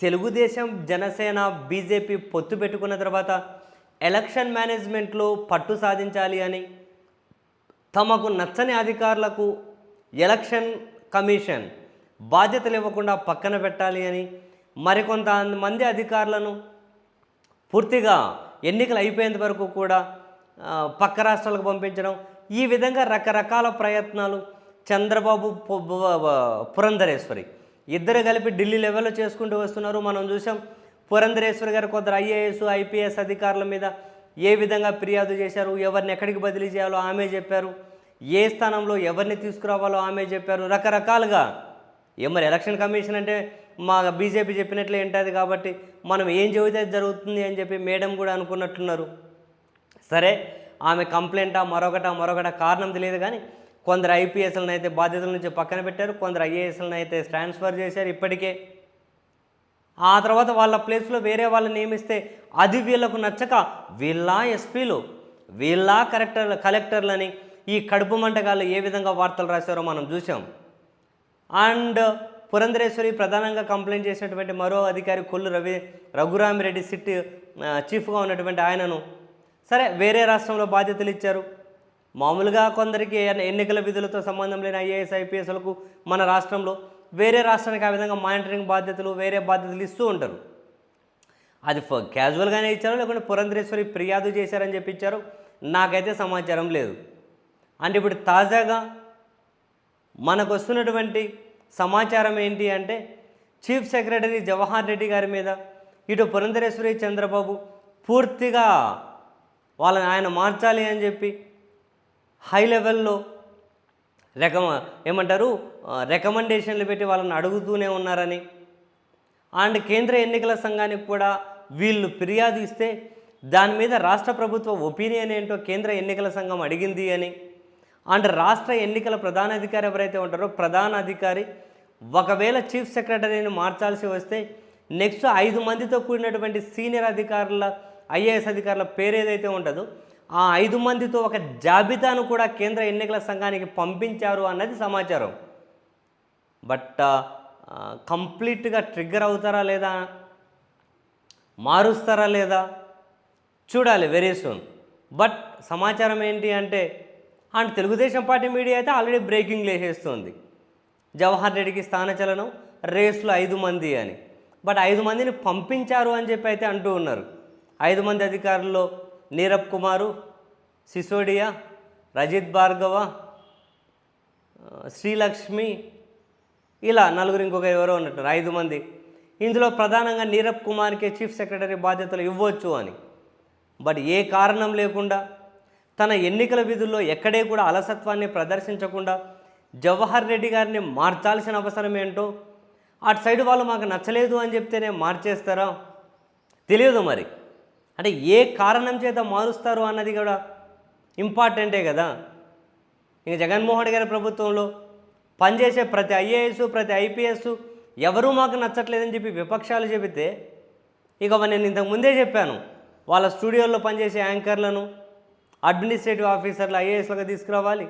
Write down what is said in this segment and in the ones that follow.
Telugu Desam Janasena BJP పొత్తు పెట్టుకున్న తర్వాత ఎలక్షన్ మేనేజ్మెంట్లో పట్టు సాధించాలి అని తమకు నచ్చని అధికారులకు ఎలక్షన్ కమిషన్ బాధ్యతలు ఇవ్వకుండా పక్కన పెట్టాలి అని మరికొంత మంది అధికారులను పూర్తిగా ఎన్నికలు అయిపోయేంత వరకు కూడా పక్క రాష్ట్రాలకు పంపించడం ఈ విధంగా రకరకాల ప్రయత్నాలు చంద్రబాబు పురంధరేశ్వరి ఇద్దరు కలిపి ఢిల్లీ లెవెల్లో చేసుకుంటూ వస్తున్నారు. మనం చూసాం పురంధరేశ్వర్ గారు కొందరు ఐఏఎస్ ఐపీఎస్ అధికారుల మీద ఏ విధంగా ఫిర్యాదు చేశారు ఎవరిని ఎక్కడికి బదిలీ చేయాలో ఆమె చెప్పారు ఏ స్థానంలో ఎవరిని తీసుకురావాలో ఆమె చెప్పారు. రకరకాలుగా ఏ మరి ఎలక్షన్ కమిషన్ అంటే మా బీజేపీ చెప్పినట్లే ఏంటది కాబట్టి మనం ఏం చెబితే జరుగుతుంది అని చెప్పి మేడం కూడా అనుకున్నట్టున్నారు. సరే ఆమె కంప్లైంటా మరొకట మరొకట కారణం తెలియదు కానీ కొందరు ఐపీఎస్లను అయితే బాధ్యతల నుంచి పక్కన పెట్టారు కొందరు ఐఏఎస్లను అయితే ట్రాన్స్ఫర్ చేశారు ఇప్పటికే. ఆ తర్వాత వాళ్ళ ప్లేస్లో వేరే వాళ్ళని నియమిస్తే అది వీళ్ళకు నచ్చక వీళ్ళ ఎస్పీలు వీళ్ళ కలెక్టర్లు కలెక్టర్లని ఈ కడుపు మంటగాళ్ళు ఏ విధంగా వార్తలు రాశారో మనం చూసాం అండ్ పురంధరేశ్వరి ప్రధానంగా కంప్లైంట్ చేసినటువంటి మరో అధికారి కొల్లు రవి రఘురామిరెడ్డి సిట్ చీఫ్గా ఉన్నటువంటి ఆయనను సరే వేరే రాష్ట్రంలో బాధ్యతలు ఇచ్చారు. మామూలుగా కొందరికి ఎన్నికల విధులతో సంబంధం లేని ఐఏఎస్ ఐపీఎస్లకు మన రాష్ట్రంలో వేరే రాష్ట్రానికి ఆ విధంగా మానిటరింగ్ బాధ్యతలు వేరే బాధ్యతలు ఇస్తూ ఉంటారు. అది ఫ- క్యాజువల్గానే ఇచ్చారు లేకుంటే పురంధరేశ్వరి ఫిర్యాదు చేశారని చెప్పించారు నాకైతే సమాచారం లేదు. అంటే ఇప్పుడు తాజాగా మనకు వస్తున్నటువంటి సమాచారం ఏంటి అంటే చీఫ్ సెక్రటరీ జవహర్ రెడ్డి గారి మీద ఇటు పురంధరేశ్వరి చంద్రబాబు పూర్తిగా వాళ్ళని ఆయన మార్చాలి అని చెప్పి హై లెవెల్లో రెకమ ఏమంటారు రికమెండేషన్లు పెట్టి వాళ్ళని అడుగుతూనే ఉన్నారని. అండ్ కేంద్ర ఎన్నికల సంఘానికి కూడా వీళ్ళు ఫిర్యాదు ఇస్తే దాని మీద రాష్ట్ర ప్రభుత్వ ఒపీనియన్ ఏంటో కేంద్ర ఎన్నికల సంఘం అడిగింది అని. అండ్ రాష్ట్ర ఎన్నికల ప్రధాన అధికారి ఎవరైతే ఉంటారో ప్రధాన అధికారి ఒకవేళ చీఫ్ సెక్రటరీని మార్చాల్సి వస్తే నెక్స్ట్ ఐదు మందితో కూడినటువంటి సీనియర్ అధికారుల ఐఏఎస్ అధికారుల పేరు ఏదైతే ఉంటుందో ఆ ఐదు మందితో ఒక జాబితాను కూడా కేంద్ర ఎన్నికల సంఘానికి పంపించారు అన్నది సమాచారం. బట్ కంప్లీట్గా ట్రిగ్గర్ అవుతారా లేదా? మారుస్తారా లేదా? చూడాలి వెరీ సూన్. బట్ సమాచారం ఏంటి అంటే అండ్ తెలుగుదేశం పార్టీ మీడియా అయితే ఆల్రెడీ బ్రేకింగ్ లేసేస్తుంది. జవహర్ రెడ్డికి స్థానచలనం రేస్లో ఐదు మంది అని. బట్ ఐదు మందిని పంపించారు అని చెప్పి అయితే అంటూ ఉన్నారు. ఐదు మంది అధికారుల్లో నీరబ్ కుమారు సిసోడియా రజిత్ భార్గవ శ్రీలక్ష్మి ఇలా నలుగురు ఇంకొక ఎవరో ఉన్నట్టు ఐదు మంది. ఇందులో ప్రధానంగా నీరబ్ కుమార్కే చీఫ్ సెక్రటరీ బాధ్యతలు ఇవ్వచ్చు అని. బట్ ఏ కారణం లేకుండా తన ఎన్నికల విధుల్లో ఎక్కడే కూడా అలసత్వాన్ని ప్రదర్శించకుండా జవహర్ రెడ్డి గారిని మార్చాల్సిన అవసరం ఏంటో అటు సైడ్ వాళ్ళు మాకు నచ్చలేదు అని చెప్తేనే మార్చేస్తారా? తెలియదు మరి. అంటే ఏ కారణం చేత మారుస్తారు అన్నది కూడా ఇంపార్టెంటే కదా. ఇంక జగన్మోహన్ గారి ప్రభుత్వంలో పనిచేసే ప్రతి ఐఏఎస్ ప్రతి ఐపీఎస్ ఎవరూ మాకు నచ్చట్లేదని చెప్పి విపక్షాలు చెబితే ఇక నేను ఇంతకు ముందే చెప్పాను వాళ్ళ స్టూడియోల్లో పనిచేసే యాంకర్లను అడ్మినిస్ట్రేటివ్ ఆఫీసర్లు ఐఏఎస్లుగా తీసుకురావాలి.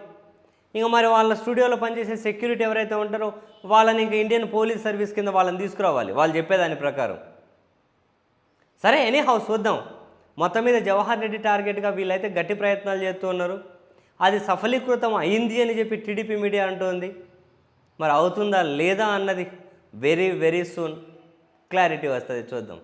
ఇంకా మరి వాళ్ళ స్టూడియోలో పనిచేసే సెక్యూరిటీ ఎవరైతే ఉంటారో వాళ్ళని ఇంకా ఇండియన్ పోలీస్ సర్వీస్ కింద వాళ్ళని తీసుకురావాలి. వాళ్ళు చెప్పేదాని ప్రకారం. సరే ఎనీ హౌస్ చూద్దాం. మొత్తం మీద జవహర్ రెడ్డి టార్గెట్గా వీళ్ళైతే గట్టి ప్రయత్నాలు చేస్తూ ఉన్నారు. అది సఫలీకృతం అయింది అని చెప్పి టీడీపీ మీడియా అంటోంది. మరి అవుతుందా లేదా అన్నది వెరీ వెరీ సూన్ క్లారిటీ వస్తుంది చూద్దాం.